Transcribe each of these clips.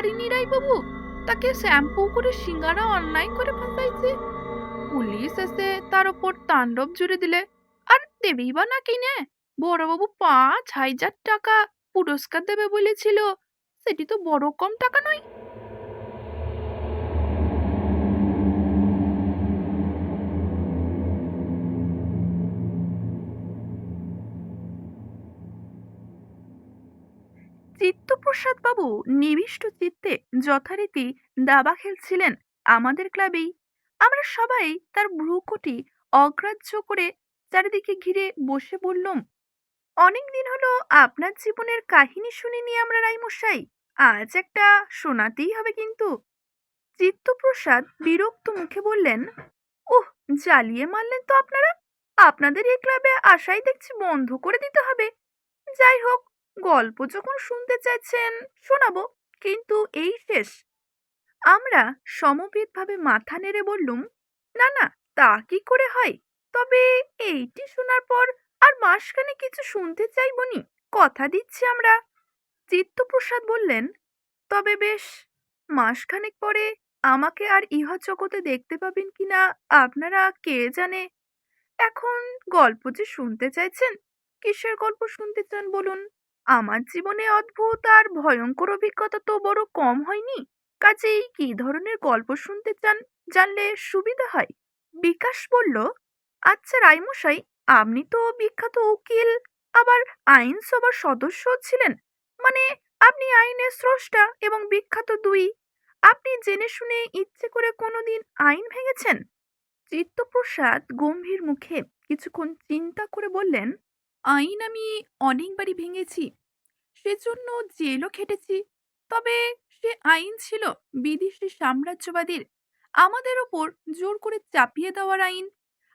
পারিনি রাই বাবু। তাকে শ্যাম্পু করে সিঙ্গারা অনলাইন করে ফাঁসাইছে। পুলিশ এসে তার ওপর তাণ্ডব জুড়ে দিলে। আর দেবেই বা না? কিনে বড়বাবু পাঁচ হাজার টাকা পুরস্কার দেবে বলেছিল। সেটি তো বড় কম টাকা নয়। চিত্তপ্রসাদ বাবু নিবিষ্ট চিত্তে যথারীতি দাবা খেলছিলেন আমাদের ক্লাবেই। আমরা সবাই তার ভ্রুকুটি অগ্রাহ্য করে চারিদিকে ঘিরে বসে বললাম, অনেক দিন হলো আপনার জীবনের কাহিনী শুনিনি আমরা রাইমশাই আজ একটা শোনাতেই হবে কিন্তু। চিত্তপ্রসাদ বিরক্ত মুখে বললেন, ওহ, জ্বালিয়ে মারলেন তো আপনারা। আপনাদের এই ক্লাবে আশাই দেখছি বন্ধ করে দিতে হবে। যাই হোক গল্প যখন শুনতে চাইছেন, শোনাবো, কিন্তু এই শেষ। আমরা সমবেতভাবে মাথা নেড়ে বললুম, না না, তা কি করে হয়? তবে এইটি শোনার পর আর মাসখানে কিছু শুনতে চাইবনি, কথা দিচ্ছি আমরা। চিত্তপ্রসাদ বললেন, তবে বেশ, মাসখানেক পরে আমাকে আর ইহা জগতে দেখতে পাবেন কিনা আপনারা কে জানে? এখন গল্প যে শুনতে চাইছেন, কিসের গল্প শুনতে চান বলুন? আমার জীবনে অদ্ভুত আর ভয়ঙ্কর অভিজ্ঞতা তো বড় কম হয়নি। কাজেই কি ধরনের গল্প শুনতে চান জানলে সুবিধা হয়? বিকাশ বলল আচ্ছা রাইমশাই আপনি তো বিখ্যাত উকিল, আবার আইনসভার সদস্য ছিলেন। মানে আপনি আইনের স্রষ্টা এবং বিখ্যাত দুই। আপনি জেনে শুনে ইচ্ছে করে কোনোদিন আইন ভেঙেছেন? চিত্তপ্রসাদ গম্ভীর মুখে কিছুক্ষণ চিন্তা করে বললেন, আইন আমি অনেকবারই ভেঙেছি। সেজন্য জেলও খেটেছি। তবে সে আইন ছিল বিদেশি সাম্রাজ্যবাদীর। আমাদের ওপর জোর করে চাপিয়ে দেওয়ার আইন।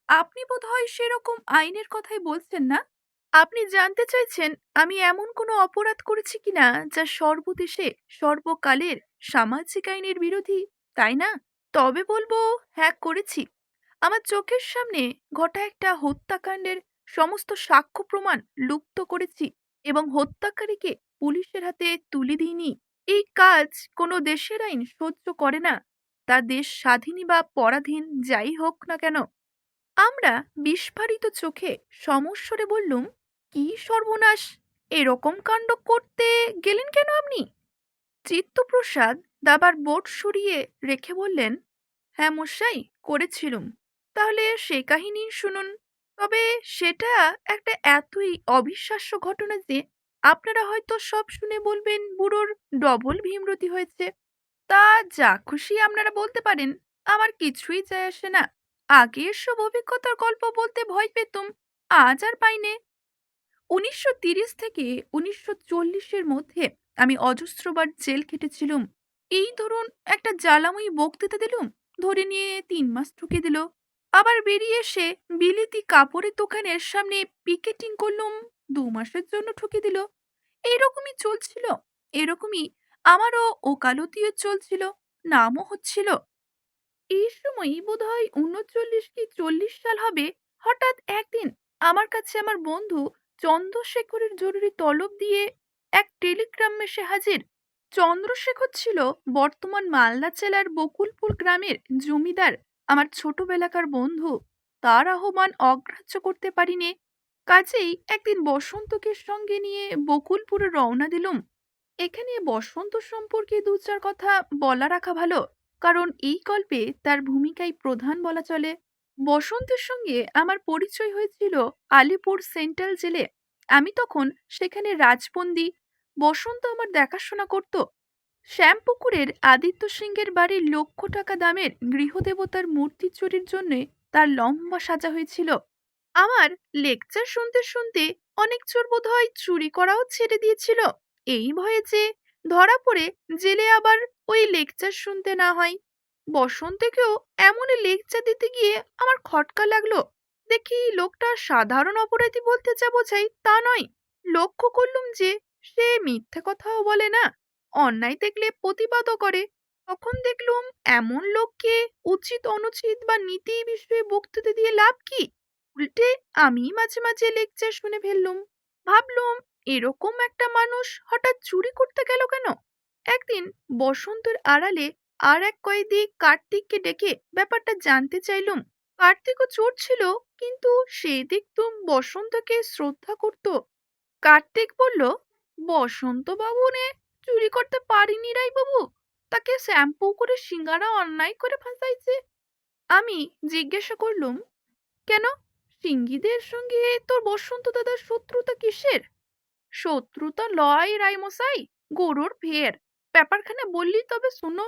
আপনি বোধহয় সেরকম আইনের কথাই বলছেন না? আপনি জানতে চাইছেন আমি এমন কোনো অপরাধ করেছি কিনা যা সর্বদেশে সর্বকালের সামাজিক আইনের বিরোধী, তাই না? তবে বলব হ্যাঁ করেছি। আমার চোখের সামনে ঘটা একটা হত্যাকাণ্ডের সমস্ত সাক্ষ্য প্রমাণ লুপ্ত করেছি। এবং হত্যাকারীকে পুলিশের হাতে তুলে দিইনি। এই কাজ কোনো দেশের আইন সহ্য করে না। তা দেশ স্বাধীনই বা পরাধীন, যাই হোক না কেন। আমরা বিস্ফারিত চোখে সমস্বরে বললুম, কি সর্বনাশ! এরকম কাণ্ড করতে গেলেন কেন আপনি? চিত্তপ্রসাদ দাবার বোট সরিয়ে রেখে বললেন হ্যাঁ মশাই, করেছিলুম। তাহলে সে কাহিনী শুনুন। তবে সেটা একটা এতই অবিশ্বাস্য ঘটনা যে, আপনারা হয়তো সব শুনে বলবেন বুড়োর ডবল ভীমরতি হয়েছে। তা যা খুশি আপনারা বলতে পারেন, আমার কিছুই যায় আসে না। আগের সব অভিজ্ঞতার গল্প বলতে ভয় পেতুম, আজ আর পাইনে উনিশশো তিরিশ থেকে উনিশশো চল্লিশের মধ্যে আমি অজস্রবার জেল কেটেছিলুম এই ধরুন একটা জ্বালাময়ী বক্তৃতা দিলুম, ধরে নিয়ে তিন মাস ঠুকে দিল। আবার বেরিয়ে এসে বিলিতি কাপড়ের দোকানের সামনে পিকেটিং করলুম, দু মাসের জন্য ঠুকে দিল। এইরকমই চলছিল, এরকমই আমারও ওকালতিও চলছিল, নামও হচ্ছিল। এই সময়ই বোধহয় উনচল্লিশ কি চল্লিশ সাল হবে, হঠাৎ একদিন আমার কাছে আমার বন্ধু চন্দ্রশেখরের জরুরি তলব দিয়ে এক টেলিগ্রাম এসে হাজির। চন্দ্রশেখর ছিল বর্তমান মালদা জেলার বকুলপুর গ্রামের জমিদার আমার ছোটবেলাকার বন্ধু তার আহ্বান অগ্রাহ্য করতে পারিনে। কাজেই একদিন বসন্তকে সঙ্গে নিয়ে বকুলপুরে রওনা দিলুম। এখানে বসন্ত সম্পর্কে দু চার কথা বলা রাখা ভালো, কারণ এই গল্পে তার ভূমিকাই প্রধান বলা চলে। বসন্তের সঙ্গে আমার পরিচয় হয়েছিল আলিপুর সেন্ট্রাল জেলে। আমি তখন সেখানে রাজবন্দি। বসন্ত আমার দেখাশোনা করত। শ্যামপুকুরের আদিত্য সিংহের বাড়ির লক্ষ টাকা দামের গৃহদেবতার মূর্তি চুরির জন্য তার লম্বা সাজা হয়েছিল। আমার লেকচার শুনতে শুনতে অনেক চোর বোধ হয় চুরি করাও ছেড়ে দিয়েছিল। এই ভয়ে যে ধরা পড়ে জেলে আবার ওই লেকচার শুনতে না হয়। বসন্তকেও এমন লেকচার দিতে গিয়ে আমার খটকা লাগল। দেখি লোকটা সাধারণ অপরাধী বলতে যা বোঝাই তা নয়। লক্ষ্য করলুম যে সে মিথ্যে কথাও বলে না। অন্যায় দেখলে প্রতিবাদও করে। তখন দেখলুম, এমন লোককে উচিত অনুচিত বা নীতি বিষয়ে বক্তৃতা দিয়ে লাভ কি? উল্টে আমি মাঝে মাঝে লেকচার শুনে ফেললুম। ভাবলুম, এরকম একটা মানুষ হঠাৎ চুরি করতে গেল কেন? একদিন বসন্তের আড়ালে আর এক কয়েদি কার্তিককে ডেকে ব্যাপারটা জানতে চাইলুম। কার্তিকও চোর ছিল, কিন্তু সে দেখতুম বসন্তকে শ্রদ্ধা করত। কার্তিক বলল বসন্ত বাবু নে চুরি করতে পারিনি রাই বাবু তাকে শ্যাম্পু করে সিঙ্গারা অন্যায় করে ফাঁসাইছে। আমি জিজ্ঞাসা করলুম, কেন? সিঙ্গিদের সঙ্গে তোর বসন্ত দাদার শত্রুতা কিসের? শত্রুতা লয় রাইমশাই গরুর ভের। ব্যাপারখানে বললি তবে শুনো।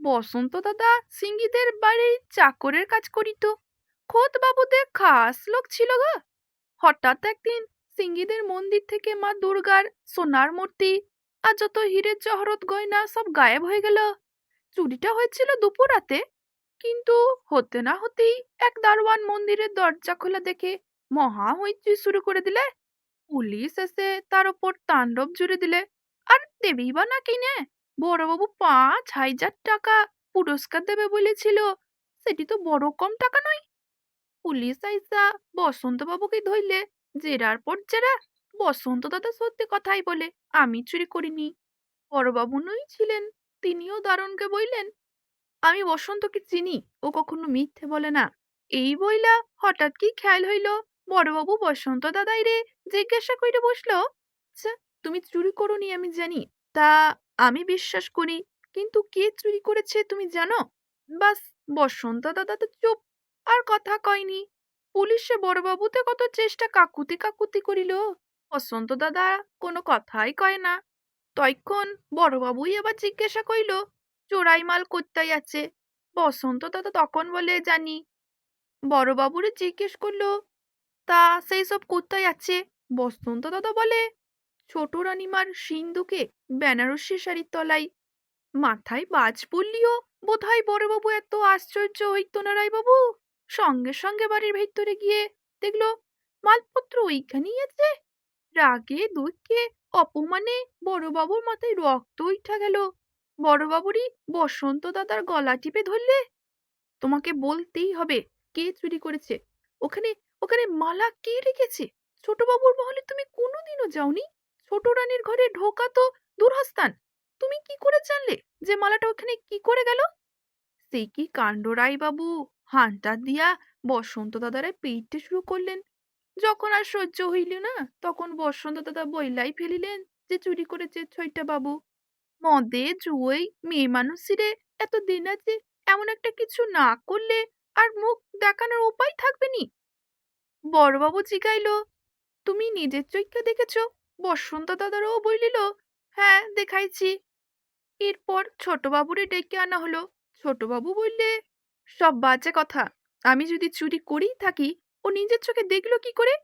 বসন্ত দাদা সিঙ্গিদের বাড়ি চাকরের কাজ করিত। খোদ বাবুদের খাস লোক ছিল গো। হঠাৎ একদিন সিঙ্গিদের মন্দির থেকে মা দুর্গার সোনার মূর্তি আর যত হীরের জহরত, গয়না সব গায়েব হয়ে গেল। চুরিটা হয়েছিল দুপুর রাতে। কিন্তু হতে না হতেই এক দারোয়ান মন্দিরের দরজা খোলা দেখে মহা হইচই শুরু করে দিলে। পুলিশ এসে তার ওপর তাণ্ডব জুড়ে দিলে। আর দেবেই বা না কিনে? বড়বাবু পাঁচ হাজার টাকা পুরস্কার দেবে বলেছিল। সেটি তো বড় কম টাকা নয়। পুলিশ আইসা বসন্ত বাবুকে ধরলে, জেরার পর জেরা। বসন্ত দাদা সত্যি কথাই বলে, আমি চুরি করিনি। বড়বাবু নই ছিলেন, তিনিও দারুণকে বললেন আমি বসন্তকে চিনি, ও কখনো মিথ্যে বলে না। এই বইলা হঠাৎ কি খেয়াল হইল? বড়বাবু বসন্ত দাদাই রে জিজ্ঞাসা কইরে বসল তুমি চুরি করনি আমি জানি, তা আমি বিশ্বাস করি, কিন্তু কে চুরি করেছে তুমি জানো? বাস, বসন্ত দাদা তো চুপ, আর কথা কয়নি। পুলিশে বড়বাবুতে কত চেষ্টা কাকুতি কাকুতি করিল। বসন্ত দাদা কোনো কথাই কয় না। তখন বড়বাবুই আবার জিজ্ঞাসা কইল, চোরাই মাল কোথায় আছে? বসন্ত দাদা তখন বলে, জানি। বড়বাবুরে জিজ্ঞেস করল, তা সেই সব কোথায় আছে? বসন্ত দাদা বলে, ছোট রানিমার সিন্ধুকে বেনারসি শাড়ির তলায়। মাথায় বাজ পড়লিও বোধহয় বড়বাবু এত আশ্চর্য হইতো না রায়বাবু সঙ্গে সঙ্গে বাড়ির ভেতরে গিয়ে দেখল, মালপত্র ওইখানেই আছে? রাগে দুঃখে অপমানে বড়বাবুর মাথায় রক্ত উঠা গেল। বড়বাবুরই বসন্ত দাদার গলা টিপে ধরলে, তোমাকে বলতেই হবে কে চুরি করেছে। ওখানে ওখানে মালা কে রেখেছে? ছোটবাবুর মহলে তুমি কোনোদিনও যাওনি? ছোট রানীর ঘরে ঢোকা তো দূরস্থান। তুমি কি করে জানলে যে মালাটা ওখানে কি করে গেল? সেই কি কাণ্ড বাবু হানটা দিয়া বসন্ত দাদারে পেইতে শুরু করলেন। যখন আর সহ্য হইল না, তখন বসন্ত দাদা বইলাই ফেলিলেন যে চুরি করেছে ছয়টা বাবু। মদে জুয়োই মেয়ে মানুষিরে এত দিন আছে এমন একটা কিছু না করলে আর মুখ দেখানোর উপায় থাকবে নি? বড়বাবু জিগাইল, তুমি নিজের চৈক্যা দেখেছ? বসন্ত দাদারও বলিল হ্যাঁ দেখাইছি। এরপর ছোটবাবুরে ডেকে আনা হলো। ছোটবাবু বললে, সব বাজে কথা। আমি যদি চুরি করেই থাকি ও নিজের চোখে দেখল কি করে?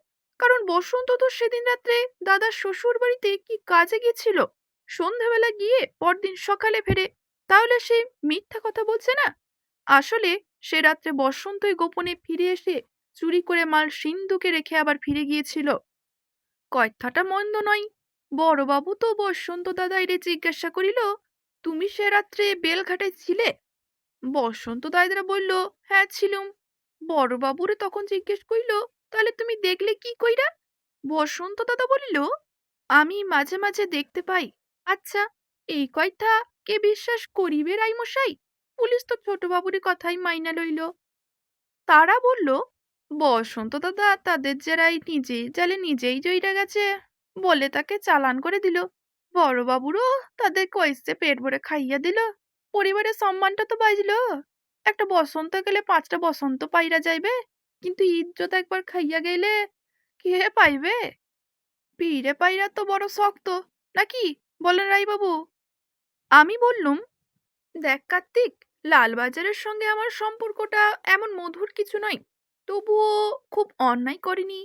কারণ বসন্ত তো সেদিন রাত্রে দাদার শ্বশুর বাড়িতে কি কাজে গিয়েছিল? সন্ধ্যাবেলা গিয়ে পরদিন সকালে ফেরে। তাহলে সে মিথ্যা কথা বলছে না? আসলে সে রাত্রে বসন্তই গোপনে ফিরে এসে চুরি করে মাল সিন্ধুকে রেখে আবার ফিরে গিয়েছিল। কথাটা মন্দ নয়। বড়বাবু তো বসন্ত দাদাইরে জিজ্ঞাসা করিল, তুমি সে রাত্রে বেলঘাটে ছিলে? বসন্ত দাদাইরা বলল হ্যাঁ ছিলুম। বড়বাবুরে তখন জিজ্ঞেস করিল, তাহলে তুমি দেখলে কি কইরা? বসন্ত দাদা বলিল, আমি মাঝে মাঝে দেখতে পাই। আচ্ছা এই কয়টা কে বিশ্বাস করিবে রাইমশাই পুলিশ তো ছোটবাবুর কথাই মাইনা লইল। তারা বলল, বসন্ত দাদা তাদের জেরাই নিজেই জালে নিজেই জইরা গেছে। বলে তাকে চালান করে দিল। বড়বাবুরও তাদের কইসে পেট ভরে খাইয়া দিল। পরিবারের সম্মানটা তো বাজল। একটা বসন্ত গেলে পাঁচটা বসন্ত পাইরা যাইবে, কিন্তু ইজ্জত একবার খাইয়া গেলে কে পাইবে? পিড়ে পাইরা তো বড় শক্ত, নাকি? বলেন রাইবাবু আমি বললুম, দেখ কার্তিক, লালবাজারের সঙ্গে আমার সম্পর্কটা এমন মধুর কিছু নয়, তবুও খুব অন্যায় করিনি।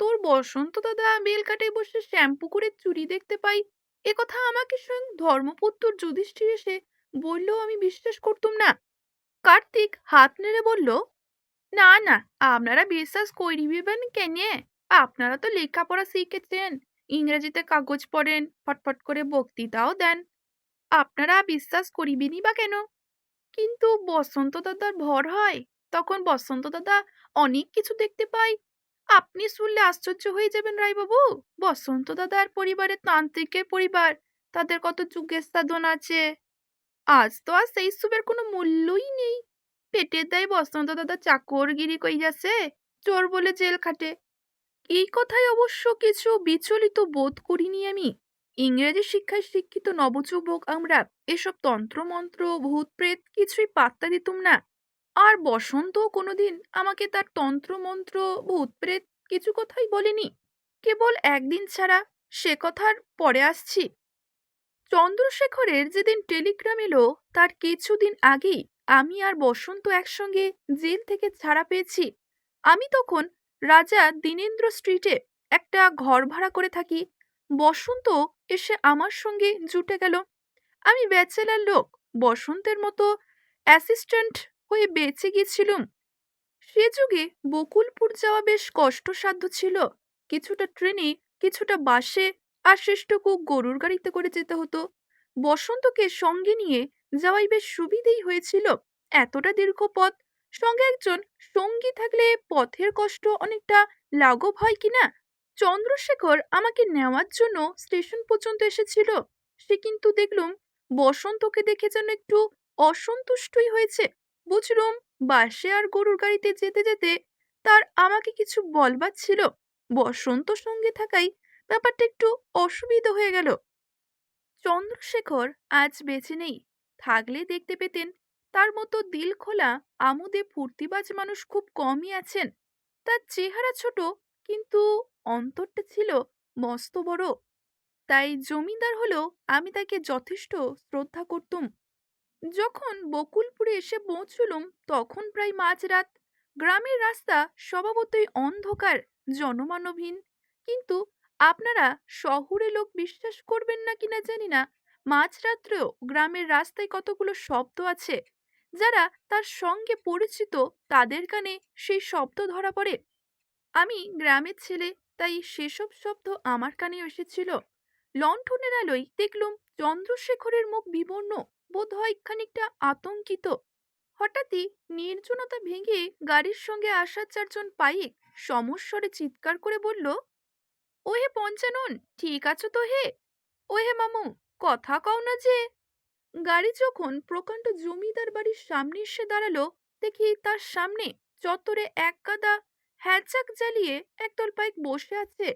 তোর বসন্ত দাদা বেলকাটায় বসে শ্যাম্পু করে চুরি দেখতে পাই, এ কথা আমাকে স্বয়ং ধর্মপুত্র যুধিষ্ঠির এসে বললেও আমি বিশ্বাস করতুম না। কার্তিক হাত নেড়ে বলল, না না, আপনারা বিশ্বাস করিবেন কেনে আপনারা তো লেখাপড়া শিখেছেন, ইংরেজিতে কাগজ পড়েন, ফটফট করে বক্তৃতাও দেন। আপনারা বিশ্বাস করিবেনই বা কেন? কিন্তু বসন্ত দাদার ভর হয়, তখন বসন্ত দাদা অনেক কিছু দেখতে পাই আপনি শুনলে আশ্চর্য হয়ে যাবেন রায়বাবু, বসন্ত দাদার পরিবারে তান্ত্রিকের পরিবার, তাদের কত যুগের সাধন আছে। আজ তো আর সেই সুবের কোনো মূল্যই নেই। পেটের দায় বসন্ত দাদা চাকরগিরি কই যাচ্ছে, চোর বলে জেল খাটে। এই কথায় অবশ্য কিছু বিচলিত বোধ করিনি আমি। ইংরেজি শিক্ষায় শিক্ষিত নবযুবক আমরা, এসব তন্ত্রমন্ত্র ভূত প্রেত কিছুই পাত্তা দিতুম না। আর বসন্ত কোনোদিন আমাকে তার তন্ত্রমন্ত্র ভূত প্রেত কিছু কথাই বলেনি। কেবল একদিন ছাড়া সে কথার পরে আসছি। চন্দ্রশেখরের যেদিন টেলিগ্রাম এলো, তার কিছুদিন আগেই আমি আর বসন্ত একসঙ্গে জেল থেকে ছাড়া পেয়েছি। আমি তখন রাজা দীনেন্দ্র স্ট্রিটে একটা ঘর ভাড়া করে থাকি। বসন্ত এসে আমার সঙ্গে জুটে গেল। আমি ব্যাচেলার লোক, বসন্তের মতো অ্যাসিস্ট্যান্ট হয়ে বেঁচে গিয়েছিলুম। সে যুগে বকুলপুর যাওয়া বেশ কষ্টসাধ্য ছিল। কিছুটা ট্রেনে, কিছুটা বাসে আর শেষটুকু গরুর গাড়িতে করে যেতে হতো। বসন্তকে সঙ্গে নিয়ে যাওয়াই বেশ সুবিধেই হয়েছিল। এতটা দীর্ঘ পথ, সঙ্গে একজন সঙ্গী থাকলে পথের কষ্ট অনেকটা লাঘব হয় কিনা চন্দ্রশেখর আমাকে নেওয়ার জন্য স্টেশন পর্যন্ত এসেছিল। সে কিন্তু দেখলুম বসন্তকে দেখে যেন একটু অসন্তুষ্টই হয়েছে। বুঝলুম বাসে আর গরুর গাড়িতে যেতে যেতে তার আমাকে কিছু বলবার ছিল। বসন্ত সঙ্গে থাকাই ব্যাপারটা একটু অসুবিধা হয়ে গেল। চন্দ্রশেখর আজ বেঁচে নেই। থাকলে দেখতে পেতেন তার মতো দিল খোলা আমোদে ফুর্তিবাজ মানুষ খুব কমই আছেন। তার চেহারা ছোট, কিন্তু অন্তরটা ছিল মস্ত বড়। তাই জমিদার হলেও আমি তাকে যথেষ্ট শ্রদ্ধা করতুম। যখন বকুলপুরে এসে পৌঁছলুম, তখন প্রায় মাঝরাত গ্রামের রাস্তা স্বভাবতই অন্ধকার, জনমানবহীন। কিন্তু আপনারা শহুরে লোক বিশ্বাস করবেন না কিনা জানি না। মাঝরাত্রেও গ্রামের রাস্তায় কতগুলো শব্দ আছে, যারা তার সঙ্গে পরিচিত তাদের কানে সেই শব্দ ধরা পড়ে। আমি গ্রামের ছেলে, তাই সেসব শব্দ আমার কানে এসেছিল। লণ্ঠনের আলোয় দেখলুম চন্দ্রশেখরের মুখ বিবর্ণ বোধ হয় খানিকটা আতঙ্কিত। হঠাৎই নির্জনতা ভেঙে গাড়ির সঙ্গে আসা চারজন পাইক সমস্বরে চিৎকার করে বলল ওহে পঞ্চানন, ঠিক আছো তো হে? ওহে মামু, কথা কও না যে। গাড়ি যখন প্রকাণ্ড জমিদার বাড়ির সামনে এসে দাঁড়াল, দেখি তার সামনে চত্বরে এক গাদা হ্যাচাক জ্বালিয়ে একদল পাইক বসে আছে।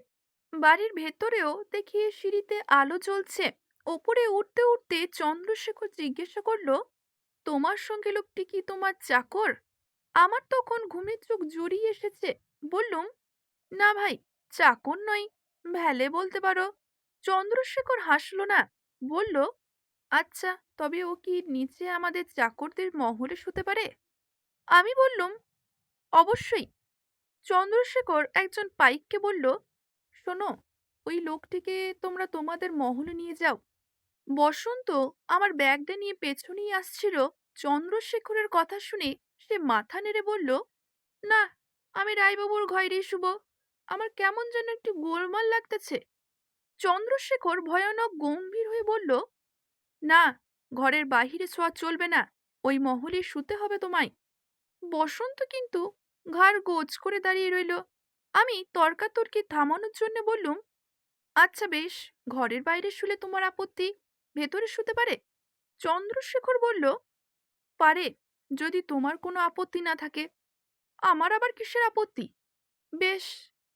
বাড়ির ভেতরেও দেখি সিঁড়িতে আলো জ্বলছে। ওপরে উঠতে উঠতে চন্দ্রশেখর জিজ্ঞাসা করল, তোমার সঙ্গে লোকটি কি তোমার চাকর? আমার তখন ঘুমের চোখ জড়িয়ে এসেছে। বললুম, না ভাই, চাকর নয় ভ্যালে বলতে পারো। চন্দ্রশেখর হাসলো না, বলল আচ্ছা তবে ও কি নিচে আমাদের চাকরদের মহলে শুতে পারে? আমি বললুম, অবশ্যই। চন্দ্রশেখর একজন পাইককে বলল, শোনো, ওই লোকটিকে তোমরা তোমাদের মহলে নিয়ে যাও। বসন্ত আমার ব্যাগটা নিয়ে পেছনেই আসছিল। চন্দ্রশেখরের কথা শুনে সে মাথা নেড়ে বলল, না, আমি রায়বাবুর ঘরেই শুব। আমার কেমন যেন একটু গোলমাল লাগতেছে। চন্দ্রশেখর ভয়ানক গম্ভীর হয়ে বলল, না, ঘরের বাহিরে শোয়া চলবে না, ওই মহলে শুতে হবে তোমায়। বসন্ত কিন্তু ঘাড় গোজ করে দাঁড়িয়ে রইল। আমি তর্কাতর্কি থামানোর জন্য বললুম আচ্ছা বেশ, ঘরের বাইরে শুলে তোমার আপত্তি, ভেতরে শুতে পারে? চন্দ্রশেখর বলল, পারে, যদি তোমার কোনো আপত্তি না থাকে। আমার আবার কিসের আপত্তি? বেশ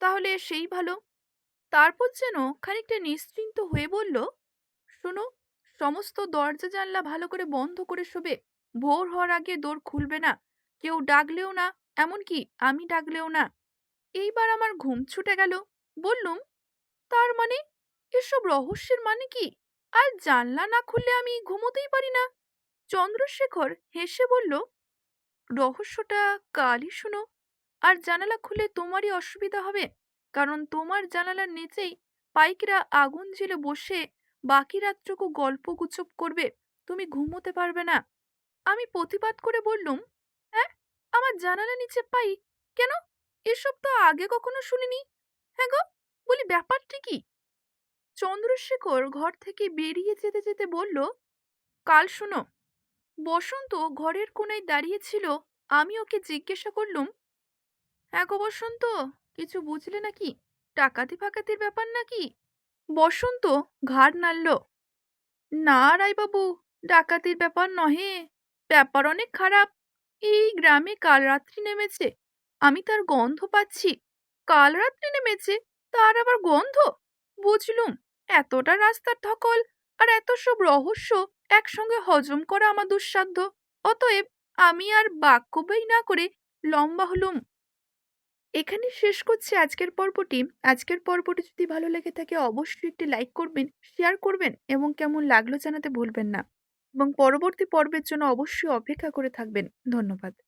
তাহলে সেই ভালো। তারপর যেন খানিকটা নিশ্চিন্ত হয়ে বলল, শোনো, সমস্ত দরজা জানলা ভালো করে বন্ধ করে শোবে। ভোর হওয়ার আগে দোর খুলবে না। কেউ ডাকলেও না, এমনকি আমি ডাকলেও না। এইবার আমার ঘুম ছুটে গেল। বললুম, তার মানে? এসব রহস্যের মানে কি? আর জানলা না খুললে আমি ঘুমোতেই পারি না? চন্দ্রশেখর হেসে বলল, রহস্যটা কালই শুনো। আর জানালা খুলে তোমারই অসুবিধা হবে। কারণ তোমার জানালার নিচেই পাইকরা আগুন জেলে বসে বাকি রাতটুকু গল্প গুজব করবে। তুমি ঘুমোতে পারবে না। আমি প্রতিবাদ করে বললুম হ্যাঁ আমার জানালা নিচে পাই? কেন? এসব তো আগে কখনো শুনিনি। হ্যাঁ গো, বলি ব্যাপারটি কি? চন্দ্রশেখর ঘর থেকে বেরিয়ে যেতে যেতে বলল, কাল শোনো। বসন্ত ঘরের কোনায় দাঁড়িয়েছিল আমি ওকে জিজ্ঞাসা করলুম গো বসন্ত কিছু বুঝলে নাকি? টাকাতি ফাকাতির ব্যাপার নাকি? বসন্ত, ঘাড় নাড়ল। না রায়বাবু, ডাকাতির ব্যাপার নহে, ব্যাপার অনেক খারাপ। এই গ্রামে কাল রাত্রি নেমেছে, আমি তার গন্ধ পাচ্ছি। কাল রাত্রি নেমেছে, তার আবার গন্ধ? বুঝলুম, এতটা রাস্তার ধকল আর এত সব রহস্য একসঙ্গে হজম করা আমার দুঃসাধ্য। অতএব আমি আর বাক্য ব্যয় না করে লম্বা হলুম। এখানে শেষ করছি আজকের পর্বটি। আজকের পর্বটি যদি ভালো লেগে থাকে, অবশ্যই একটি লাইক করবেন, শেয়ার করবেন এবং কেমন লাগল জানাতে ভুলবেন না। এবং পরবর্তী পর্বের জন্য অবশ্যই অপেক্ষা করে থাকবেন। ধন্যবাদ।